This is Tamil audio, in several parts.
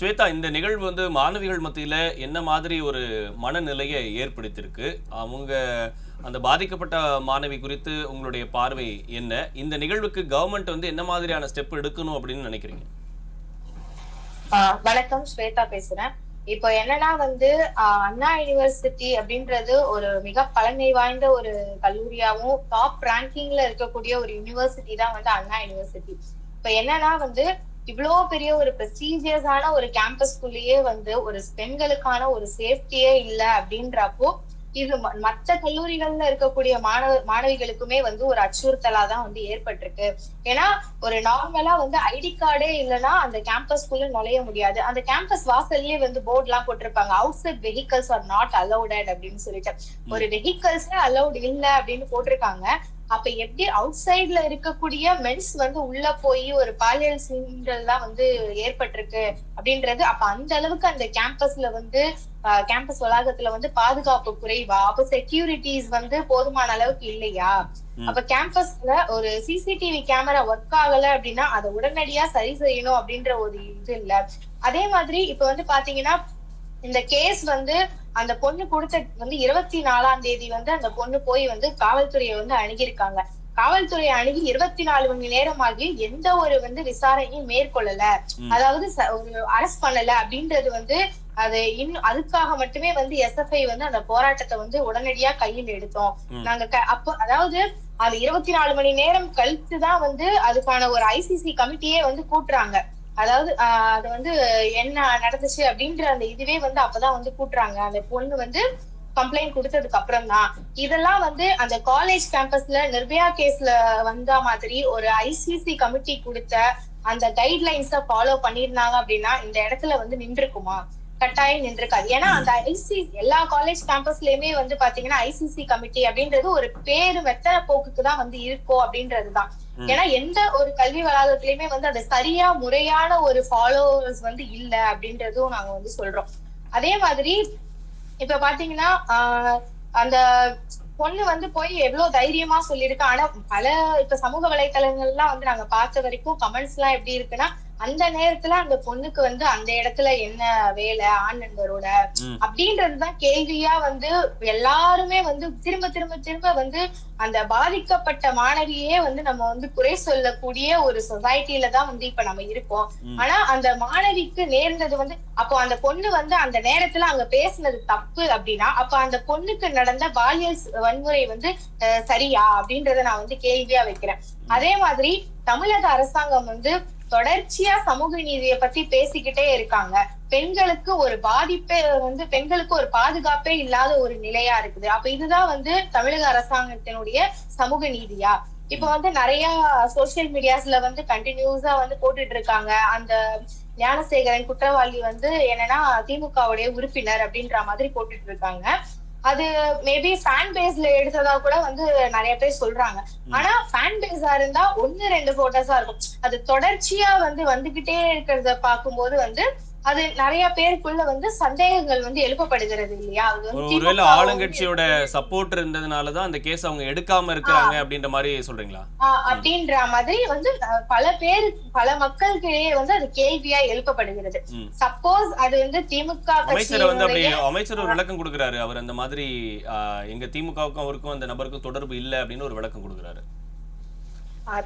ஸ்வேதா இந்த நிகழ்வு வந்து மாணவிகள் மத்தியில என்ன மாதிரி ஒரு மனநிலையை ஏற்படுத்தியிருக்கு? அவங்க அந்த பாதிக்கப்பட்ட மாணவி குறித்து உங்களுடைய பார்வை என்ன? இந்த நிகழ்வுக்கு கவர்மெண்ட் வந்து என்ன மாதிரியான ஸ்டெப் எடுக்கணும் அப்படின்னு நினைக்கிறீங்க? ஆஹ் வணக்கம். ஸ்வேதா பேசுறேன். இப்போ என்னன்னா வந்து அண்ணா யூனிவர்சிட்டி அப்படின்றது ஒரு மிக பழமை வாய்ந்த ஒரு கல்லூரியாவும் டாப் ரேங்கிங்ல இருக்கக்கூடிய ஒரு யூனிவர்சிட்டி தான் வந்து அண்ணா யூனிவர்சிட்டி இப்ப என்னன்னா வந்து இவ்வளோ பெரிய ஒரு ப்ரெஸ்டீஜியஸான ஒரு கேம்பஸ்குள்ளேயே வந்து ஒரு பெண்களுக்கான ஒரு சேஃப்டியே இல்ல அப்படின்றப்போ இது ம- கல்லூரிகள்ல இருக்கக்கூடிய மாணவ மாணவிகளுக்குமே வந்து ஒரு அச்சுறுத்தலா தான் வந்து ஏற்பட்டிருக்கு. ஏன்னா ஒரு நார்மலா வந்து ஐடி கார்டே இல்லைன்னா அந்த கேம்பஸ்குள்ள நுழைய முடியாது. அந்த கேம்பஸ் வாசல்லயே வந்து போர்ட் எல்லாம் போட்டிருப்பாங்க. Outside vehicles are not allowed அப்படின்னு சொல்லிட்டு. ஒரு வெஹிக்கல்ஸே அலௌட் இல்ல அப்படின்னு போட்டிருக்காங்க. அப்ப எப்படி அவுட் சைட்ல இருக்கக்கூடிய மென்ஸ் வந்து உள்ள போய் ஒரு பாலியல் சீன்கள் தான் வந்து ஏற்பட்டிருக்கு அப்படின்றது அப்ப அந்த அளவுக்கு அந்த கேம்பஸ்ல வந்து கேம்பஸ் வளாகத்துல வந்து பாதுகாப்பு குறைவா? அப்ப செக்யூரிட்டிஸ் வந்து போதுமான அளவுக்கு இல்லையா. அப்ப கேம்பஸ்ல ஒரு சிசிடிவி கேமரா ஒர்க் ஆகல அப்படின்னா அதை உடனடியா சரி செய்யணும் அப்படின்ற ஒரு இது இல்ல. அதே மாதிரி இப்ப வந்து பாத்தீங்கன்னா இந்த கேஸ் வந்து அந்த பொண்ணு கொடுத்த வந்து இருபத்தி நாலாம் தேதி வந்து அந்த பொண்ணு போய் வந்து காவல்துறையை வந்து அணுகியிருக்காங்க காவல்துறையை அணுகி இருபத்தி நாலு மணி நேரம் ஆகி எந்த ஒரு வந்து விசாரணையும் மேற்கொள்ளல. அதாவது ஒரு அரெஸ்ட் பண்ணல அப்படின்றது வந்து அது இன்னும் அதுக்காக மட்டுமே வந்து எஸ்எஃப்ஐ வந்து அந்த போராட்டத்தை வந்து உடனடியா கையில் எடுத்தோம். நாங்க அப்போ அதாவது அது இருபத்தி நாலு மணி நேரம் கழித்து தான் வந்து அதுக்கான ஒரு ஐசிசி கமிட்டியே வந்து கூட்டுறாங்க அதாவது அது வந்து என்ன நடந்துச்சு அப்படின்ற அந்த இதுவே வந்து அப்பதான் வந்து கூட்டுறாங்க. அந்த பொண்ணு வந்து கம்ப்ளைண்ட் கொடுத்ததுக்கு அப்புறம் தான் இதெல்லாம் வந்து அந்த காலேஜ் கேம்பஸ்ல நிர்பயா கேஸ்ல வந்த மாதிரி ஒரு ஐசிசி கமிட்டி கொடுத்த அந்த கைட்லைன்ஸ ஃபாலோ பண்ணிருந்தாங்க அப்படின்னா இந்த இடத்துல வந்து நின்றுக்குமா? கட்டாயம் நின்றுக்காது. ஏன்னா அந்த ஐசி எல்லா காலேஜ் கேம்பஸ்லயுமே வந்து பாத்தீங்கன்னா ஐசிசி கமிட்டி அப்படின்றது ஒரு பேரு வெத்தன போக்குக்கு தான் வந்து இருக்கும் அப்படின்றதுதான். ஏன்னா எந்த ஒரு கல்வி வளாகத்திலயுமே வந்து அது சரியா முறையான ஒரு ஃபாலோவர்ஸ் வந்து இல்ல அப்படின்றதும் நாங்க வந்து சொல்றோம். அதே மாதிரி இப்ப பாத்தீங்கன்னா அந்த பொண்ணு வந்து போய் எவ்வளவு தைரியமா சொல்லியிருக்கா. ஆனா பல இப்ப சமூக வலைத்தளங்கள்லாம் வந்து நாங்க பார்த்த வரைக்கும் கமெண்ட்ஸ் எல்லாம் எப்படி இருக்குன்னா அந்த நேரத்துல அந்த பொண்ணுக்கு வந்து அந்த இடத்துல என்ன வேலை ஆண் நண்பரோட. அப்படின்றதுதான் கேள்வியா வந்து எல்லாருமே வந்து திரும்ப திரும்ப திரும்ப வந்து அந்த பாதிக்கப்பட்ட மாணவியே வந்து நம்ம வந்து குறை சொல்லக்கூடிய ஒரு சொசைட்டில தான் வந்து இப்ப நம்ம இருக்கோம். ஆனா அந்த மாணவிக்கு நேர்ந்தது வந்து அப்போ அந்த பொண்ணு வந்து அந்த நேரத்துல அங்க பேசுனது தப்பு அப்படின்னா அப்ப அந்த பொண்ணுக்கு நடந்த பாலியல் வன்முறை வந்து அஹ், சரியா அப்படின்றத நான் வந்து கேள்வியா வைக்கிறேன் அதே மாதிரி தமிழக அரசாங்கம் வந்து தொடர்ச்சியா சமூக நீதியை பத்தி பேசிக்கிட்டே இருக்காங்க. பெண்களுக்கு ஒரு பாதிப்பே வந்து பெண்களுக்கு ஒரு பாதுகாப்பே இல்லாத ஒரு நிலையா இருக்குது. அப்ப இதுதான் வந்து தமிழக அரசாங்கத்தினுடைய சமூக நீதியா? இப்ப வந்து நிறைய சோசியல் மீடியாஸ்ல வந்து கண்டினியூஸா வந்து போட்டுட்டு இருக்காங்க. அந்த ஞானசேகரன் குற்றவாளி வந்து என்னன்னா திமுகவுடைய உறுப்பினர் அப்படின்ற மாதிரி போட்டுட்டு இருக்காங்க. அது மேபி ஃபேன் பேஸ்ல எடுத்ததா கூட வந்து நிறைய பேர் சொல்றாங்க. ஆனா ஃபேன் பேஸா இருந்தா ஒண்ணு ரெண்டு போட்டோஸா இருக்கும். அது தொடர்ச்சியா வந்து வந்துகிட்டே இருக்கிறத பார்க்கும்போது வந்து அது நிறைய பேருக்குள்ள வந்து சந்தேகங்கள் வந்து எழுப்பப்படுகிறது இல்லையா? ஒருவேளை ஆளுங்கட்சியோட சப்போர்ட் இருந்ததுனால தான் அந்த கேஸ் அவங்க எடுக்காம இருக்கிறாங்க அப்படின்ற மாதிரி சொல்றீங்களா? அப்படின்ற மாதிரி வந்து பல பேர் பல மக்களுக்கிடையே வந்து அது கேள்வியா எழுப்பப்படுகிறது. சப்போஸ் அது வந்து திமுக அமைச்சர் வந்து அப்படி கட்சியினுடைய அமைச்சர் ஒரு விளக்கம் கொடுக்குறாரு. அவர் அந்த மாதிரி எங்க திமுகவுக்கும் அவருக்கும் அந்த நபருக்கும் தொடர்பு இல்லை அப்படின்னு ஒரு விளக்கம் கொடுக்குறாரு.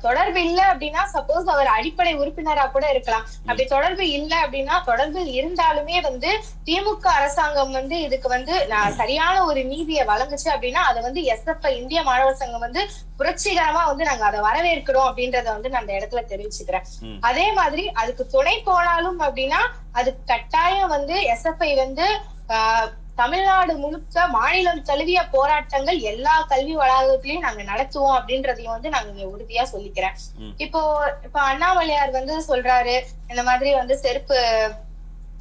தொடர்பு இல்ல அப்படின்னா சப்போஸ் அவர் அடிப்படை உறுப்பினரா கூட இருக்கலாம் அப்படி தொடர்பு இல்ல அப்படின்னா தொடர்பு இருந்தாலுமே வந்து திமுக அரசாங்கம் வந்து இதுக்கு வந்து நான் சரியான ஒரு நீதியை வழங்குச்சு அப்படின்னா அதை வந்து எஸ்எஃப் இந்திய மாணவர் சங்கம் வந்து புரட்சிகரமா வந்து நாங்க அதை வரவேற்கிறோம் அப்படின்றத வந்து நான் அந்த இடத்துல தெரிவிச்சுக்கிறேன். அதே மாதிரி அதுக்கு துணை போனாலும் அப்படின்னா அது கட்டாயம் வந்து எஸ்எஃப்ஐ வந்து ஆஹ், தமிழ்நாடு முழுக்க மாநிலம் தழுவிய போராட்டங்கள் எல்லா கல்வி வளாகத்திலயும் நாங்க நடத்துவோம் அப்படின்றதையும் வந்து நாங்க இங்க உறுதியா சொல்லிக்கிறேன். இப்போ இப்ப அண்ணாமலையார் வந்து சொல்றாரு இந்த மாதிரி வந்து செருப்பு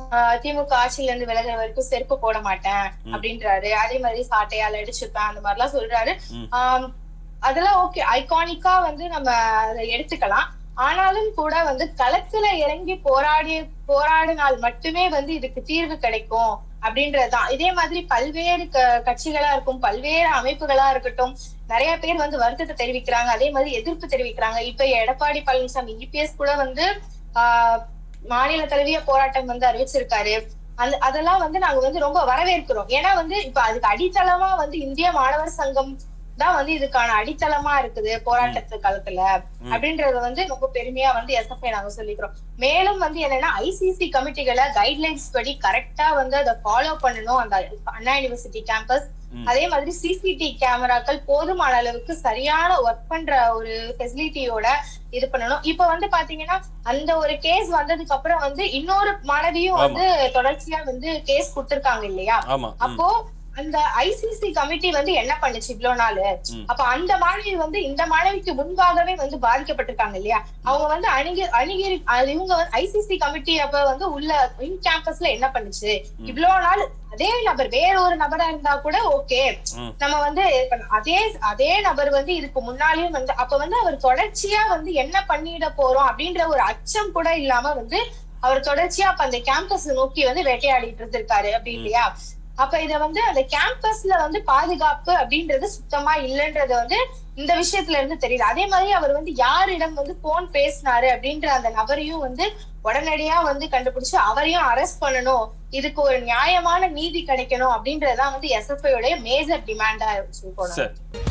ஆஹ், திமுக ஆட்சியில இருந்து விலகுற வரைக்கும் செருப்பு போட மாட்டேன். அப்படின்றாரு அதே மாதிரி சாட்டையால் அடிச்சுப்பேன் அந்த மாதிரி எல்லாம் சொல்றாரு. ஆம், அதெல்லாம் ஓகே ஐகானிக்கா வந்து நம்ம அதை எடுத்துக்கலாம் ஆனாலும் கூட வந்து களத்துல இறங்கி போராடி போராடினால் மட்டுமே வந்து இதுக்கு தீர்வு கிடைக்கும் அப்படின்றதுதான். இதே மாதிரி பல்வேறு க- கட்சிகளா இருக்கும் பல்வேறு அமைப்புகளா இருக்கட்டும் நிறைய பேர் வந்து வருத்தத்தை தெரிவிக்கிறாங்க. அதே மாதிரி எதிர்ப்பு தெரிவிக்கிறாங்க. இப்ப எடப்பாடி பழனிசாமி இபிஎஸ் கூட வந்து ஆஹ் மாநில தழுவிய போராட்டம் வந்து அறிவிச்சிருக்காரு. அந்த அதெல்லாம் வந்து நாங்க வந்து ரொம்ப வரவேற்கிறோம். ஏன்னா வந்து இப்ப அதுக்கு அடித்தளமா வந்து இந்திய மாணவர் சங்கம் தான் வந்து இதுக்கான அடித்தளமா இருக்குது போராட்டத்து காலத்துல. அப்படின்றது வந்து ரொம்ப பெருமையா வந்து எஸ்எஃப்ஐ நாங்க சொல்லிக்கிறோம். மேலும் வந்து என்னன்னா ஐசிசி கமிட்டிகளை கைட்லைன்ஸ் படி கரெக்டா வந்து அதை ஃபாலோ பண்ணணும். அந்த அண்ணா யூனிவர்சிட்டி கேம்பஸ். அதே மாதிரி சிசிடி கேமராக்கள் போதுமான அளவுக்கு சரியான ஒர்க் பண்ற ஒரு ஃபெசிலிட்டியோட இது பண்ணணும். இப்ப வந்து பாத்தீங்கன்னா அந்த ஒரு கேஸ் வந்ததுக்கு அப்புறம் வந்து இன்னொரு மாணவியும். வந்து தொடர்ச்சியா வந்து கேஸ் கொடுத்திருக்காங்க இல்லையா? அப்போ அந்த ஐசிசி கமிட்டி வந்து என்ன பண்ணுச்சு இவ்வளவு நாள். அப்ப அந்த மாணவி வந்து இந்த மாணவிக்கு முன்பாகவே வந்து பாதிக்கப்பட்டிருக்காங்க இல்லையா அவங்க வந்து அணுகி அணுகி இவங்க ஐசிசி கமிட்டி அப்ப வந்து உள்ள இன் கேம்பஸ்ல என்ன பண்ணுச்சு. இவ்வளவு நாள் அதே நபர் வேற ஒரு நபரா இருந்தா கூட ஓகே. நம்ம வந்து அதே அதே நபர் வந்து இதுக்கு முன்னாலேயும் வந்து அப்ப வந்து அவர் தொடர்ச்சியா வந்து என்ன பண்ணிட போறோம் அப்படின்ற ஒரு அச்சம் கூட இல்லாம வந்து அவர் தொடர்ச்சியா அப்ப அந்த கேம்பஸ் நோக்கி வந்து வேட்டையாடிட்டு இருந்திருக்காரு அப்படி இல்லையா அப்ப இத வந்து அந்த கேம்பஸ்ல வந்து பாதுகாப்பு அப்படின்றது சுத்தமா இல்லைன்றது வந்து இந்த விஷயத்துல இருந்து தெரியுது. அதே மாதிரி அவர் வந்து யாரிடம் வந்து போன் பேசினாரு அப்படின்ற அந்த நபரையும் வந்து உடனடியா வந்து கண்டுபிடிச்சு அவரையும் அரெஸ்ட் பண்ணணும். இதுக்கு ஒரு நியாயமான நீதி கிடைக்கணும் அப்படின்றதுதான் வந்து எஸ்எஃப்ஐ உடைய மேஜர் டிமாண்டா சொல்லணும்